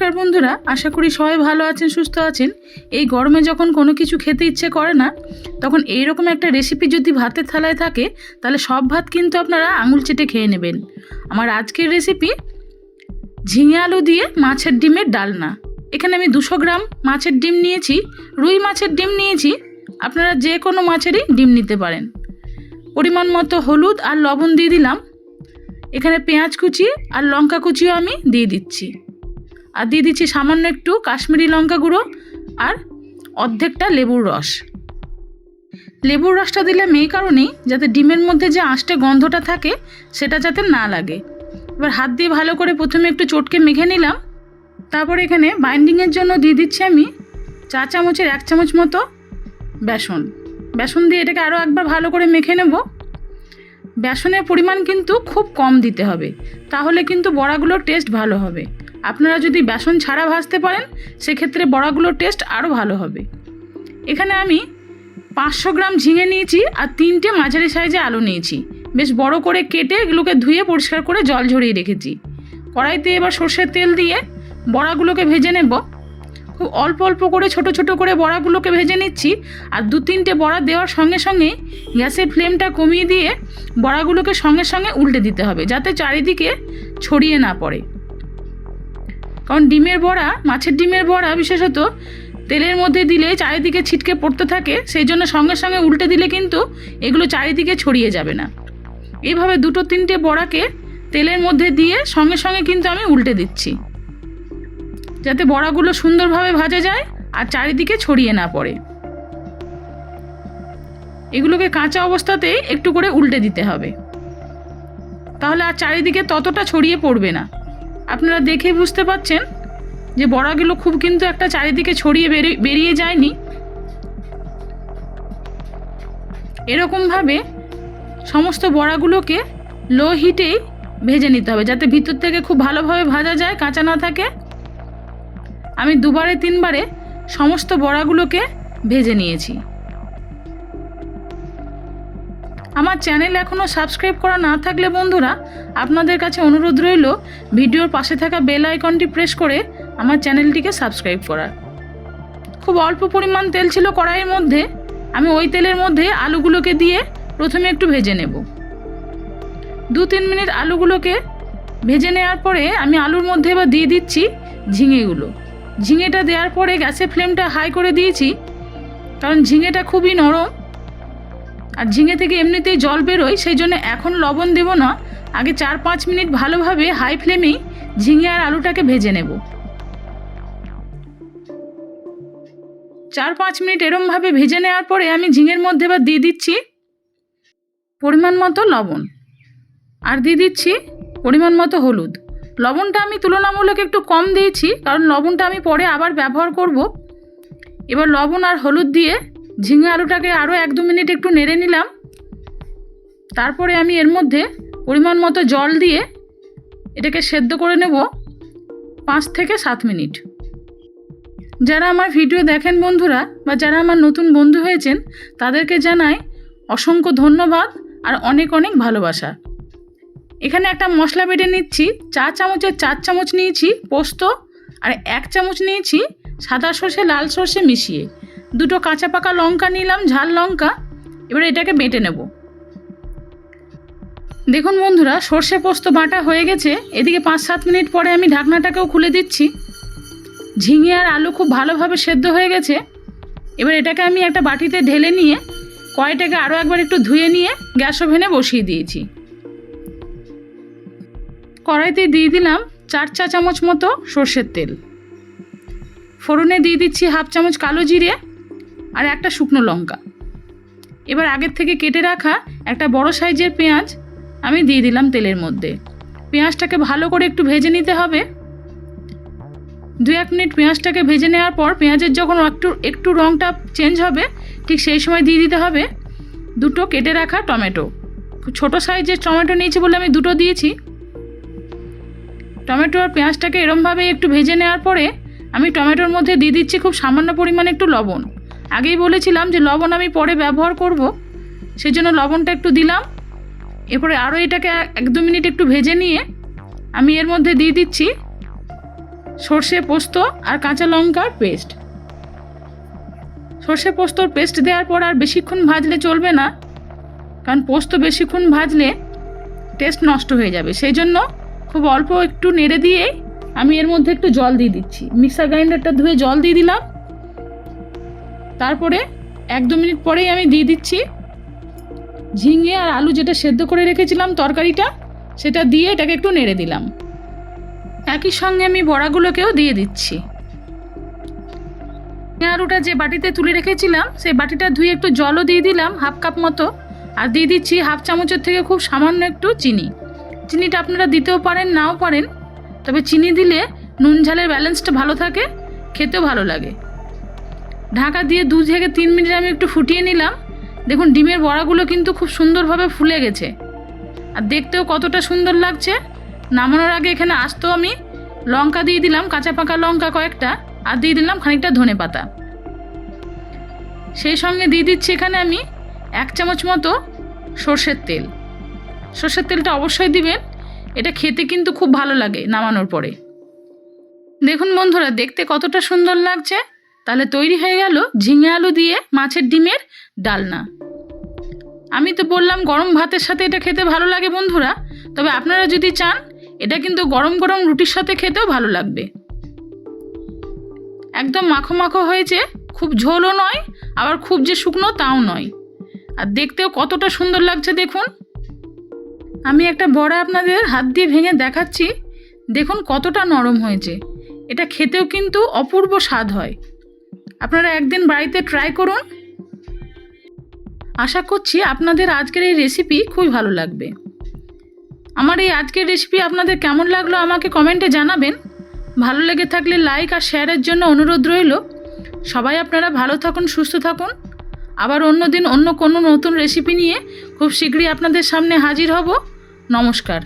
নমস্কার বন্ধুরা, আশা করি সবাই ভালো আছেন, সুস্থ আছেন। এই গরমে যখন কোনো কিছু খেতে ইচ্ছে করে না, তখন এই রকম একটা রেসিপি যদি ভাতের থালায় থাকে, তাহলে সব ভাত কিন্তু আপনারা আঙুল চেটে খেয়ে নেবেন। আমার আজকের রেসিপি ঝিঙে আলু দিয়ে মাছের ডিমের ডালনা। এখানে আমি দুশো গ্রাম মাছের ডিম নিয়েছি, রুই মাছের ডিম নিয়েছি, আপনারা যে কোনো মাছেরই ডিম নিতে পারেন। পরিমাণ মতো হলুদ আর লবণ দিয়ে দিলাম। এখানে পেঁয়াজ কুচি আর লঙ্কা কুচিও আমি দিয়ে দিচ্ছি। আর দিয়ে দিচ্ছি সামান্য একটু কাশ্মীরি লঙ্কা গুঁড়ো আর অর্ধেকটা লেবুর রস। লেবুর রসটা দিলাম এই কারণেই যাতে ডিমের মধ্যে যে আঁশটে গন্ধটা থাকে, সেটা যাতে না লাগে। এবার হাত দিয়ে ভালো করে প্রথমে একটু চটকে মেখে নিলাম। তারপর এখানে বাইন্ডিংয়ের জন্য দিয়ে দিচ্ছি আমি চা চামচের এক চামচ মতো বেসন। বেসন দিয়ে এটাকে আরও একবার ভালো করে মেখে নেব। বেসনের পরিমাণ কিন্তু খুব কম দিতে হবে। তাহলে কিন্তু বড়াগুলোর টেস্ট ভালো হবে। আপনারা যদি বেসন ছাড়া ভাজতে পারেন, সেক্ষেত্রে বড়াগুলোর টেস্ট আরও ভালো হবে। এখানে আমি পাঁচশো গ্রাম ঝিঙে নিয়েছি আর তিনটে মাঝারি সাইজে আলু নিয়েছি। বেশ বড় করে কেটে এগুলোকে ধুয়ে পরিষ্কার করে জল ঝরিয়ে রেখেছি। কড়াইতে এবার সর্ষের তেল দিয়ে বড়াগুলোকে ভেজে নেব। খুব অল্প অল্প করে, ছোট ছোট করে বড়াগুলোকে ভেজে নিচ্ছি আর দু তিনটে বড়া দেওয়ার সঙ্গে সঙ্গে গ্যাসের ফ্লেমটা কমিয়ে দিয়ে বড়াগুলোকে সঙ্গে সঙ্গে উল্টে দিতে হবে, যাতে চারিদিকে ছড়িয়ে না পড়ে। কারণ ডিমের বড়া, মাছের ডিমের বড়া বিশেষত তেলের মধ্যে দিলে চারিদিকে ছিটকে পড়তে থাকে, সেই জন্য সঙ্গে সঙ্গে উল্টে দিলে কিন্তু এগুলো চারিদিকে ছড়িয়ে যাবে না। এইভাবে দুটো তিনটে বড়াকে তেলের মধ্যে দিয়ে সঙ্গে সঙ্গে কিন্তু আমি উল্টে দিচ্ছি। যাতে বড়াগুলো সুন্দরভাবে ভাজা যায় আর চারিদিকে ছড়িয়ে না পড়ে। এগুলোকে কাঁচা অবস্থাতেই একটু করে উল্টে দিতে হবে। তাহলে আর চারিদিকে ততটা ছড়িয়ে পড়বে না। আপনারা দেখে বুঝতে পাচ্ছেন যে বড়াগুলো খুব কিন্তু একটা চারিদিকে ছড়িয়ে বেরিয়ে বেরিয়ে যায়নি। এরকমভাবে সমস্ত বড়াগুলোকে লো হিটেই ভেজে নিতে হবে যাতে ভিতর থেকে খুব ভালোভাবে ভাজা যায়, কাঁচা না থাকে। আমি দুবারে, তিনবারে সমস্ত বড়াগুলোকে ভেজে নিয়েছি। আমার চ্যানেল এখনও সাবস্ক্রাইব করা না থাকলে বন্ধুরা, আপনাদের কাছে অনুরোধ রইল, ভিডিওর পাশে থাকা বেল আইকনটি প্রেস করে আমার চ্যানেলটিকে সাবস্ক্রাইব করার খুব অল্প পরিমাণ তেল ছিল কড়াইয়ের মধ্যে, আমি ওই তেলের মধ্যে আলুগুলোকে দিয়ে প্রথমে একটু ভেজে নেব। দু তিন মিনিট আলুগুলোকে ভেজে নেওয়ার পরে আমি আলুর মধ্যে এবার দিয়ে দিচ্ছি ঝিঙেগুলো। ঝিঙেটা দেওয়ার পরে গ্যাসের ফ্লেমটা হাই করে দিয়েছি, কারণ ঝিঙেটা খুবই নরম আর ঝিঙে থেকে এমনিতেই জল বেরোয়, সেই জন্য এখন লবণ দেব না। আগে চার পাঁচ মিনিট ভালোভাবে হাই ফ্লেমেই ঝিঙে আর আলুটাকে ভেজে নেব। চার পাঁচ মিনিট এরমভাবে ভেজে নেওয়ার পরে আমি ঝিঙের মধ্যে এবার দিয়ে দিচ্ছি পরিমাণ মতো লবণ। আর দিয়ে দিচ্ছি পরিমাণ মতো হলুদ। লবণটা আমি তুলনামূলক একটু কম দিয়েছি, কারণ লবণটা আমি পরে আবার ব্যবহার করব। এবার লবণ আর হলুদ দিয়ে ঝিঙে আলুটাকে আরও এক দু মিনিট একটু নেড়ে নিলাম। তারপরে আমি এর মধ্যে পরিমাণ মতো জল দিয়ে এটাকে সেদ্ধ করে নেব পাঁচ থেকে সাত মিনিট। যারা আমার ভিডিও দেখেন বন্ধুরা বা যারা আমার নতুন বন্ধু হয়েছেন, তাদেরকে জানাই অসংখ্য ধন্যবাদ আর অনেক অনেক ভালোবাসা। এখানে একটা মশলা বেটে নিচ্ছি চা চামচের চার চামচ নিয়েছি পোস্ত আর এক চামচ নিয়েছি সাদা সর্ষে লাল সর্ষে মিশিয়ে। দুটো কাঁচা পাকা লঙ্কা নিলাম, ঝাল লঙ্কা, এবার এটাকে বেটে নেব। দেখুন বন্ধুরা, সর্ষে পোস্ত বাটা হয়ে গেছে। এদিকে পাঁচ সাত মিনিট পরে আমি ঢাকনাটাকেও খুলে দিচ্ছি। ঝিঙে আর আলু খুব ভালোভাবে সেদ্ধ হয়ে গেছে। এবার এটাকে আমি একটা বাটিতে ঢেলে নিয়ে, কড়াইটাকে আরও একবার একটু ধুয়ে নিয়ে গ্যাস ওভেনে বসিয়ে দিয়েছি। কড়াইতে দিয়ে দিলাম চার চা চামচ মতো সর্ষের তেল। ফোড়নে দিয়ে দিচ্ছি হাফ চামচ কালো জিরে আর একটা শুকনো লঙ্কা। এবার আগের থেকে কেটে রাখা একটা বড় সাইজের পেঁয়াজ আমি দিয়ে দিলাম তেলের মধ্যে। পেঁয়াজটাকে ভালো করে একটু ভেজে নিতে হবে। দু এক মিনিট পেঁয়াজটাকে ভেজে নেওয়ার পর পেঁয়াজের যখন একটু একটু রঙটা চেঞ্জ হবে, ঠিক সেই সময় দিয়ে দিতে হবে দুটো কেটে রাখা টমেটো। ছোট সাইজের টমেটো নিয়েছি বলে আমি দুটো দিয়েছি। টমেটো আর পেঁয়াজটাকে এরমভাবে একটু ভেজে নেওয়ার পরে আমি টমেটোর মধ্যে দিয়ে দিচ্ছি খুব সামান্য পরিমাণে একটু লবণ। আগেই বলেছিলাম যে লবণ আমি পরে ব্যবহার করব সেই জন্য লবণটা একটু দিলাম। এরপরে আরও এটাকে এক দু মিনিট একটু ভেজে নিয়ে আমি এর মধ্যে দিয়ে দিচ্ছি সর্ষে পোস্ত আর কাঁচা লঙ্কার পেস্ট। সর্ষে পোস্তর পেস্ট দেওয়ার পর আর বেশিক্ষণ ভাজলে চলবে না, কারণ পোস্ত বেশিক্ষণ ভাজলে টেস্ট নষ্ট হয়ে যাবে। সেই জন্য খুব অল্প একটু নেড়ে দিয়ে আমি এর মধ্যে একটু জল দিয়ে দিচ্ছি। মিক্সার গ্রাইন্ডারটা ধুয়ে জল দিয়ে দিলাম। তারপরে এক দু মিনিট পরেই আমি দিয়ে দিচ্ছি। ঝিঙে আর আলু যেটা সেদ্ধ করে রেখেছিলাম তরকারিটা, সেটা দিয়ে এটাকে একটু নেড়ে দিলাম। একই সঙ্গে আমি বড়াগুলোকেও দিয়ে দিচ্ছি। আলুটা যে বাটিতে তুলে রেখেছিলাম, সেই বাটিটা ধুয়ে একটু জলও দিয়ে দিলাম, হাফ কাপ মতো। আর দিয়ে দিচ্ছি হাফ চামচের থেকে খুব সামান্য একটু চিনি। চিনিটা আপনারা দিতেও পারেন, নাও পারেন। তবে চিনি দিলে নুন ঝালের ব্যালেন্সটা ভালো থাকে, খেতেও ভালো লাগে। ঢাকা দিয়ে দু থেকে তিন মিনিট আমি একটু ফুটিয়ে নিলাম। দেখুন, ডিমের বড়াগুলো কিন্তু খুব সুন্দরভাবে ফুলে গেছে। আর দেখতেও কতটা সুন্দর লাগছে। নামানোর আগে এখানে আসতো আমি লঙ্কা দিয়ে দিলাম, কাঁচা পাকা লঙ্কা কয়েকটা, আর দিয়ে দিলাম খানিকটা ধনে পাতা। সেই সঙ্গে দিয়ে দিচ্ছি এখানে আমি এক চামচ মতো সর্ষের তেল। সর্ষের তেলটা অবশ্যই দিবেন। এটা খেতে কিন্তু খুব ভালো লাগে নামানোর পরে। দেখুন বন্ধুরা, দেখতে কতটা সুন্দর লাগছে। তাহলে তৈরি হয়ে গেল ঝিঙে আলু দিয়ে মাছের ডিমের ডালনা। আমি তো বললাম গরম ভাতের সাথে এটা খেতে ভালো লাগে বন্ধুরা, তবে আপনারা যদি চান, এটা কিন্তু গরম গরম রুটির সাথে খেতেও ভালো লাগবে। একদম মাখো মাখো হয়েছে, খুব ঝোলও নয়, আবার খুব যে শুকনো তাও নয়। আর দেখতেও কতটা সুন্দর লাগছে দেখুন। আমি একটা বড়া আপনাদের হাত দিয়ে ভেঙে দেখাচ্ছি, দেখুন কতটা নরম হয়েছে। এটা খেতেও কিন্তু অপূর্ব স্বাদ হয়। আপনারা একদিন বাড়িতে ট্রাই করুন। আশা করছি আপনাদের আজকের এই রেসিপি খুবই ভালো লাগবে। আমার এই আজকের রেসিপি আপনাদের কেমন লাগল আমাকে কমেন্টে জানাবেন। ভালো লেগে থাকলে লাইক আর শেয়ারের জন্য অনুরোধ রইল। সবাই আপনারা ভালো থাকুন, সুস্থ থাকুন। আবার অন্য দিন অন্য কোনো নতুন রেসিপি নিয়ে খুব শীঘ্রই আপনাদের সামনে হাজির হব। নমস্কার।